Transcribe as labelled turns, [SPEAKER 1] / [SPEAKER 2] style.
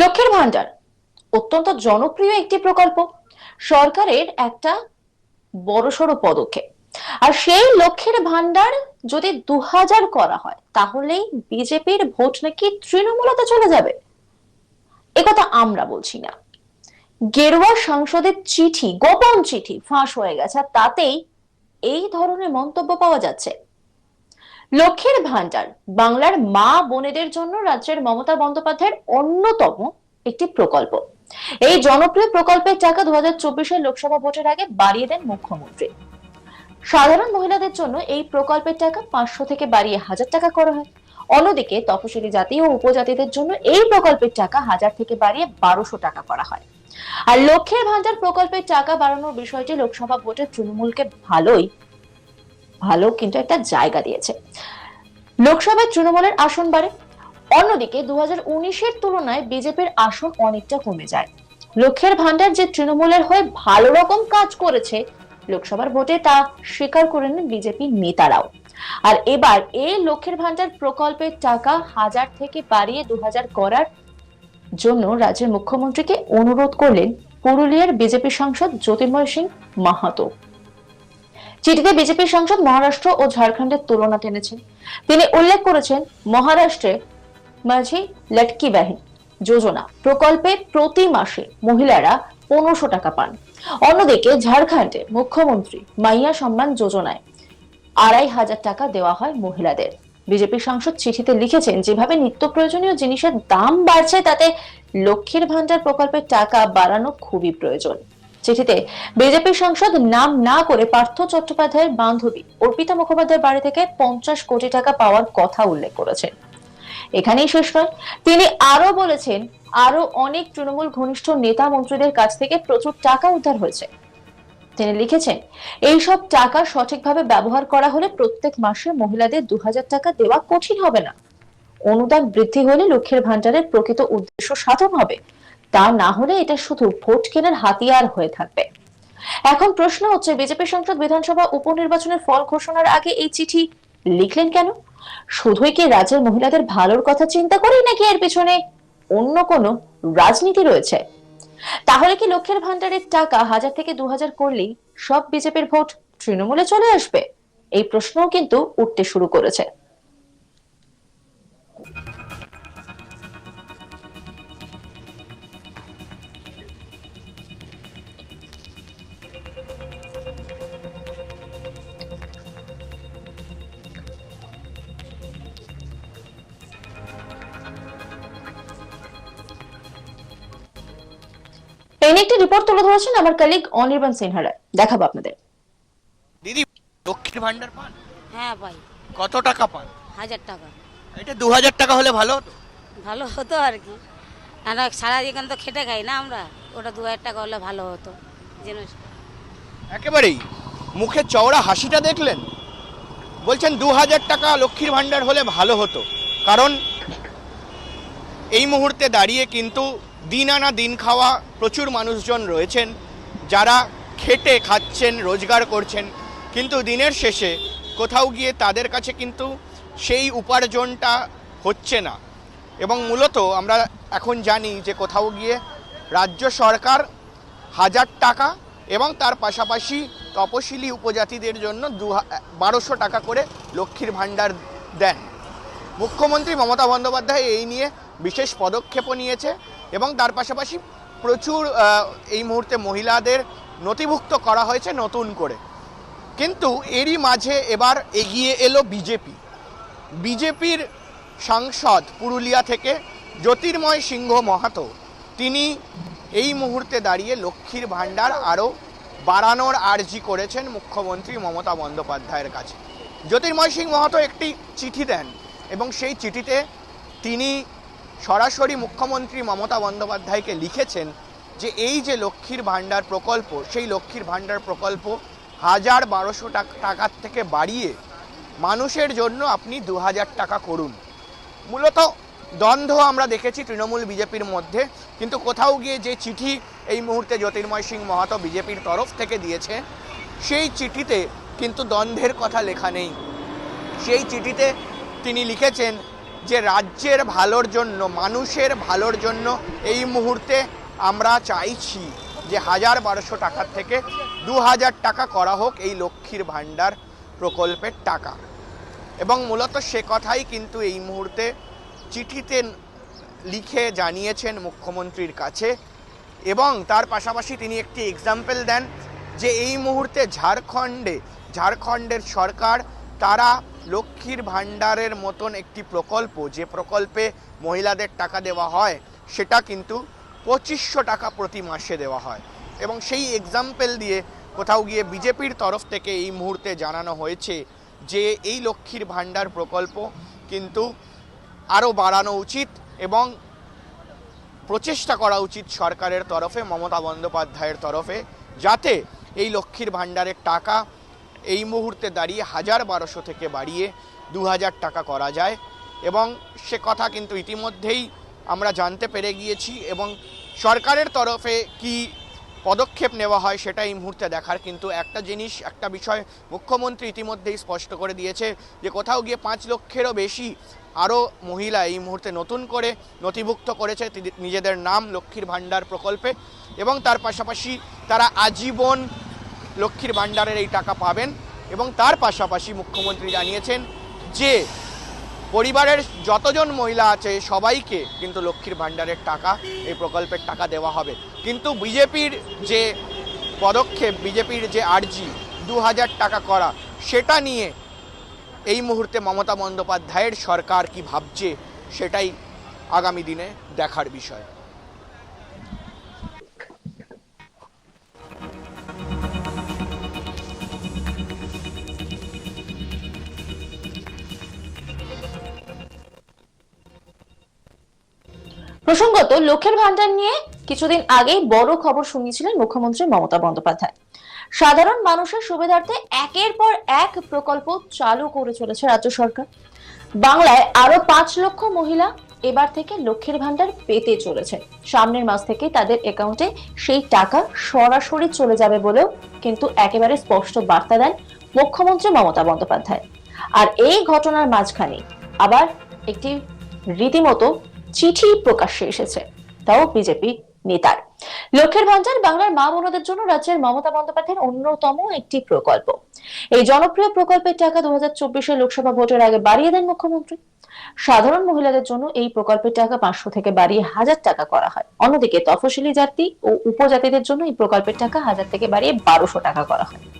[SPEAKER 1] লক্ষ্যের ভান্ডার অত্যন্ত জনপ্রিয় একটি প্রকল্প। সরকারের একটা বড়সড় পদক্ষেপ। আর সেই লক্ষ্যের ভান্ডার যদি দু হাজার করা হয়, তাহলেই বিজেপির ভোট নাকি তৃণমূলতে চলে যাবে। একথা আমরা বলছি না। গেরুয়া সাংসদের চিঠি, গোপন চিঠি ফাঁস হয়ে গেছে তাতেই এই ধরনের মন্তব্য পাওয়া যাচ্ছে। লক্ষ্যের ভান্ডার বাংলার মা বোনেদের জন্য রাজ্যের মমতা বন্দ্যোপাধ্যায়ের অন্যতম একটি প্রকল্প। এই জনপ্রিয় প্রকল্পের টাকা দু হাজার লোকসভা ভোটের আগে বাড়িয়ে দেন মুখ্যমন্ত্রী। সাধারণ মহিলাদের জন্য এই প্রকল্পের টাকা পাঁচশো থেকে বাড়িয়ে হাজার টাকা করা হয়। অন্যদিকে তপশিলি জাতি ও উপজাতিদের জন্য এই প্রকল্পের টাকা হাজার থেকে বাড়িয়ে বারোশো টাকা করা হয়। আর লক্ষ্যের ভান্ডার প্রকল্পের টাকা বাড়ানোর বিষয়টি লোকসভা ভোটে তৃণমূলকে ভালোই ভালো কিন্তু একটা জায়গা দিয়েছে। লোকসভায় তৃণমূলের আসন বাড়ে। অন্যদিকে দু হাজার তুলনায় বিজেপির আসন অনেকটা কমে যায়। লক্ষ্যের ভান্ডার যে তৃণমূলের হয়ে ভালো রকম কাজ করেছে, লোকসভার ভোটে তা স্বীকার করে নেন বিজেপি নেতারাও। আর এবার এই লক্ষ্যের ভান্ডার প্রকল্পের টাকা হাজার থেকে বাড়িয়ে দু হাজার করার জন্য রাজ্যের মুখ্যমন্ত্রীকে অনুরোধ করলেন পুরুলিয়ার বিজেপি সাংসদ জ্যোতির্ময় সিং মাহাতো। চিঠিতে বিজেপি সাংসদ মহারাষ্ট্র ও ঝাড়খণ্ডের তুলনা টেনেছেন। তিনি উল্লেখ করেছেন, মহারাষ্ট্রে মাঝি লটকি বাহিন যোজনা প্রকল্পে প্রতি মাসে মহিলারা পনেরোশো টাকা পান। অন্যদিকে ঝাড়খণ্ডে মুখ্যমন্ত্রী মাইয়া সম্মান যোজনায় আড়াই হাজার টাকা দেওয়া হয় মহিলাদের। বিজেপি সাংসদ চিঠিতে লিখেছেন, যেভাবে নিত্য প্রয়োজনীয় জিনিসের দাম বাড়ছে, তাতে লক্ষ্মীর ভান্ডার প্রকল্পের টাকা বাড়ানো খুবই প্রয়োজন। চিঠিতে বিজেপি সাংসদ নাম না করে পার্থ চট্টোপাধ্যায়ের বান্ধবী অর্পিতা মুখোপাধ্যায়ের বাড়ি থেকে পঞ্চাশ কোটি টাকা পাওয়ার কথা উল্লেখ করেছেন। এখানেই শেষ নয়, তিনি আরও বলেছেন আরও অনেক তৃণমূল ঘনিষ্ঠ নেতা মন্ত্রীদের কাছ থেকে প্রচুর টাকা উদ্ধার হয়েছে। তিনি লিখেছেন এই সব টাকা সঠিকভাবে ব্যবহার করা হলে প্রত্যেক মাসে মহিলাদের দু হাজার টাকা দেওয়া কঠিন হবে না। অনুদান বৃদ্ধি হলে লক্ষ্যের ভান্ডারের প্রকৃত উদ্দেশ্য সাধন হবে। তা না হলে এটা শুধু ভোট কেনার হাতিয়ার হয়ে থাকবে। এখন প্রশ্ন হচ্ছে, বিজেপি সংসদ বিধানসভা উপনির্বাচনের ফল ঘোষণার আগে এই চিঠি লিখলেন কেন? শুধুই কি রাজ্যের মহিলাদের ভালোর কথা চিন্তা করেই নাকি এর পেছনে অন্য কোনো রাজনীতি রয়েছে? তাহলে কি লক্ষ্যের ভান্ডারের টাকা হাজার থেকে দু হাজার করলেই সব বিজেপির ভোট তৃণমূলে চলে আসবে? এই প্রশ্নও কিন্তু উঠতে শুরু করেছে। এই নিয়ে একটি রিপোর্ট তুলে ধরেছেন আমার কালিগ অনির্বাণ সিনহারা। দেখাবো আপনাদের।
[SPEAKER 2] দিদি লক্ষ্মীর ভান্ডার পান?
[SPEAKER 3] হ্যাঁ ভাই
[SPEAKER 2] কত টাকা পান?
[SPEAKER 3] হাজার টাকা।
[SPEAKER 2] এটা দু হাজার টাকা হলে ভালো হতো?
[SPEAKER 3] ভালো হতো আর কি। আমরা সারা জীবন তো খেটে খাই না আমরা। ওটা দু হাজার টাকা হলে ভালো হতো। জিনিস
[SPEAKER 2] একেবারেই। মুখে চওড়া হাসিটা দেখলেন? বলছেন দু হাজার টাকা লক্ষ্মীর ভান্ডার হলে ভালো হতো। কারণ এই মুহূর্তে দাঁড়িয়ে কিন্তু দিন আনা দিন খাওয়া প্রচুর মানুষজন রয়েছেন, যারা খেটে খাচ্ছেন, রোজগার করছেন। কিন্তু দিনের শেষে কোথাও গিয়ে তাদের কাছে কিন্তু সেই উপার্জনটা হচ্ছে না। এবং মূলত আমরা এখন জানি যে কোথাও গিয়ে রাজ্য সরকার হাজার টাকা এবং তার পাশাপাশি তপশিলি উপজাতিদের জন্য দু বারোশো টাকা করে লক্ষ্মীর ভাণ্ডার দেন। মুখ্যমন্ত্রী মমতা বন্দ্যোপাধ্যায় এই নিয়ে বিশেষ পদক্ষেপও নিয়েছে। এবং তার পাশাপাশি প্রচুর এই মুহূর্তে মহিলাদের নথিভুক্ত করা হয়েছে নতুন করে। কিন্তু এরই মাঝে এবার এগিয়ে এলো বিজেপি। বিজেপির সাংসদ পুরুলিয়া থেকে জ্যোতির্ময় সিংহ মাহাতো, তিনি এই মুহূর্তে দাঁড়িয়ে লক্ষ্মীর ভাণ্ডার আরও বাড়ানোর আর্জি করেছেন মুখ্যমন্ত্রী মমতা বন্দ্যোপাধ্যায়ের কাছে। জ্যোতির্ময় সিং মাহাতো একটি চিঠি দেন এবং সেই চিঠিতে তিনি সরাসরি মুখ্যমন্ত্রী মমতা বন্দ্যোপাধ্যায়কে লিখেছেন যে এই যে লক্ষ্মীর ভাণ্ডার প্রকল্প, সেই লক্ষ্মীর ভাণ্ডার প্রকল্প হাজার বারোশো টাকার থেকে বাড়িয়ে মানুষের জন্য আপনি দু হাজার টাকা করুন। মূলত দ্বন্দ্ব আমরা দেখেছি তৃণমূল বিজেপির মধ্যে, কিন্তু কোথাও গিয়ে যে চিঠি এই মুহূর্তে জ্যোতির্ময় সিং মাহাতো বিজেপির তরফ থেকে দিয়েছে, সেই চিঠিতে কিন্তু দ্বন্দ্বের কথা লেখা নেই। সেই চিঠিতে তিনি লিখেছেন যে রাজ্যের ভালোর জন্য, মানুষের ভালোর জন্য এই মুহূর্তে আমরা চাইছি যে হাজার বারোশো টাকার থেকে দু হাজার টাকা করা হোক এই লক্ষ্মীর ভাণ্ডার প্রকল্পের টাকা। এবং মূলত সে কথাই কিন্তু এই মুহূর্তে চিঠিতে লিখে জানিয়েছেন মুখ্যমন্ত্রীর কাছে। এবং তার পাশাপাশি তিনি একটি এক্সাম্পল দেন যে এই মুহূর্তে ঝাড়খণ্ডে, ঝাড়খণ্ডের সরকার তারা লক্ষ্মীর ভাণ্ডারের মতন একটি প্রকল্প, যে প্রকল্পে মহিলাদের টাকা দেওয়া হয়, সেটা কিন্তু পঁচিশশো টাকা প্রতি মাসে দেওয়া হয়। এবং সেই এক্সাম্পল দিয়ে কোথাও গিয়ে বিজেপির তরফ থেকে এই মুহূর্তে জানানো হয়েছে যে, এই লক্ষ্মীর ভাণ্ডার প্রকল্প কিন্তু আরও বাড়ানো উচিত এবং প্রচেষ্টা করা উচিত সরকারের তরফে, মমতা বন্দ্যোপাধ্যায়ের তরফে, যাতে এই লক্ষ্মীর ভাণ্ডারের টাকা এই মুহূর্তে দাঁড়িয়ে হাজার বারোশো থেকে বাড়িয়ে দু হাজার টাকা করা যায় এবং সে কথা কিন্তু ইতিমধ্যেই আমরা জানতে পেরে গিয়েছি এবং সরকারের তরফে কি পদক্ষেপ নেওয়া হয় সেটা এই মুহূর্তে দেখার কিন্তু একটা জিনিস, একটা বিষয় মুখ্যমন্ত্রী ইতিমধ্যেই স্পষ্ট করে দিয়েছে যে কোথাও গিয়ে পাঁচ লক্ষেরও বেশি আরও মহিলা এই মুহূর্তে নতুন করে নথিভুক্ত করেছে নিজেদের নাম, লক্ষ্মীর ভাণ্ডার প্রকল্পে এবং তার পাশাপাশি তারা আজীবন লক্ষ্মীর ভাণ্ডারের এই টাকা পাবেন এবং তার পাশাপাশি মুখ্যমন্ত্রী জানিয়েছেন যে পরিবারের যতজন মহিলা আছে, সবাইকে কিন্তু লক্ষ্মীর ভাণ্ডারের টাকা, এই প্রকল্পের টাকা দেওয়া হবে। কিন্তু বিজেপির যে পদক্ষেপ, বিজেপির যে আর্জি, দু হাজার টাকা করা, সেটা নিয়ে এই মুহূর্তে মমতা বন্দ্যোপাধ্যায়ের সরকার কি ভাবছে, সেটাই আগামী দিনে দেখার বিষয়।
[SPEAKER 1] প্রসঙ্গত লক্ষ্যের ভান্ডার নিয়ে কিছুদিন আগেই বড় খবর শুনিয়েছিলেন মুখ্যমন্ত্রী মমতা বন্দ্যোপাধ্যায়। সাধারণ মানুষের সুবিধার্থে একের পর এক প্রকল্প চালু করে চলেছে রাজ্য সরকার। বাংলায় আরও পাঁচ লক্ষ মহিলা এবার থেকে লক্ষ্যের ভান্ডার পেতে চলেছে। সামনের মাস থেকে তাদের অ্যাকাউন্টে সেই টাকা সরাসরি চলে যাবে বলেও কিন্তু একেবারে স্পষ্ট বার্তা দেন মুখ্যমন্ত্রী মমতা বন্দ্যোপাধ্যায়। আর এই ঘটনার মাঝখানে আবার একটি রীতিমতো চিঠি প্রকাশ্যে এসেছে। তাও বিজেপি নেতার। লক্ষ্যের ভান্ডার বাংলার মা বোনদের জন্য রাজ্যের মমতা বন্দ্যোপাধ্যায়ের অন্যতম একটি প্রকল্প। এই জনপ্রিয় প্রকল্পের টাকা দু হাজার লোকসভা ভোটের আগে বাড়িয়ে দেন মুখ্যমন্ত্রী। সাধারণ মহিলাদের জন্য এই প্রকল্পের টাকা পাঁচশো থেকে বাড়িয়ে হাজার টাকা করা হয়। অন্যদিকে তফসিলি জাতি ও উপজাতিদের জন্য এই প্রকল্পের টাকা হাজার থেকে বাড়িয়ে বারোশো টাকা করা হয়।